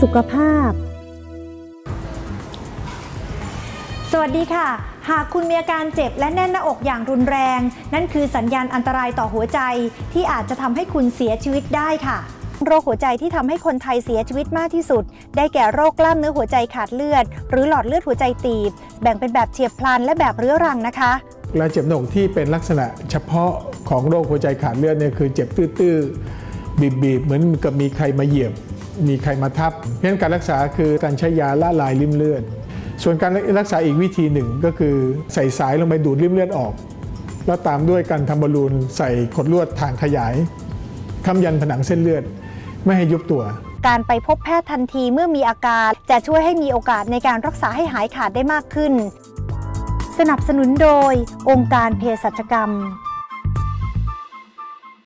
สุขภาพ สวัสดีค่ะ หากคุณมีอาการเจ็บและแน่นหน้าอกอย่างรุนแรง นั่นคือสัญญาณอันตรายต่อหัวใจ ที่อาจจะทำให้คุณเสียชีวิตได้ค่ะโรคหัวใจที่ทำให้คนไทยเสียชีวิตมากที่สุด ได้แก่โรคกล้ามเนื้อหัวใจขาดเลือด หรือหลอดเลือดหัวใจตีบ แบ่งเป็นแบบเฉียบพลันและแบบเรื้อรังนะคะและเจ็บหน้าอกที่เป็นลักษณะเฉพาะของโรคหัวใจขาดเลือดเนี่ยคือเจ็บตื้อๆบีบๆเหมือนกับมีใครมาเหยียบ มีใครมาทับเพราะฉะนั้นการรักษาคือการใช้ยาละลายริ่มเลือด ส่วนการรักษาอีกวิธีหนึ่งก็คือใส่สายลงไปดูดริ่มเลือดออก แล้วตามด้วยการทำบอลลูนใส่ขดลวดทางขยายค้ำยันผนังเส้นเลือด ไม่ให้ยุบตัวการไปพบแพทย์ทันทีเมื่อมีอาการ จะช่วยให้มีโอกาสในการรักษาให้หายขาดได้มากขึ้น สนับสนุนโดย องค์การเภสัชกรรม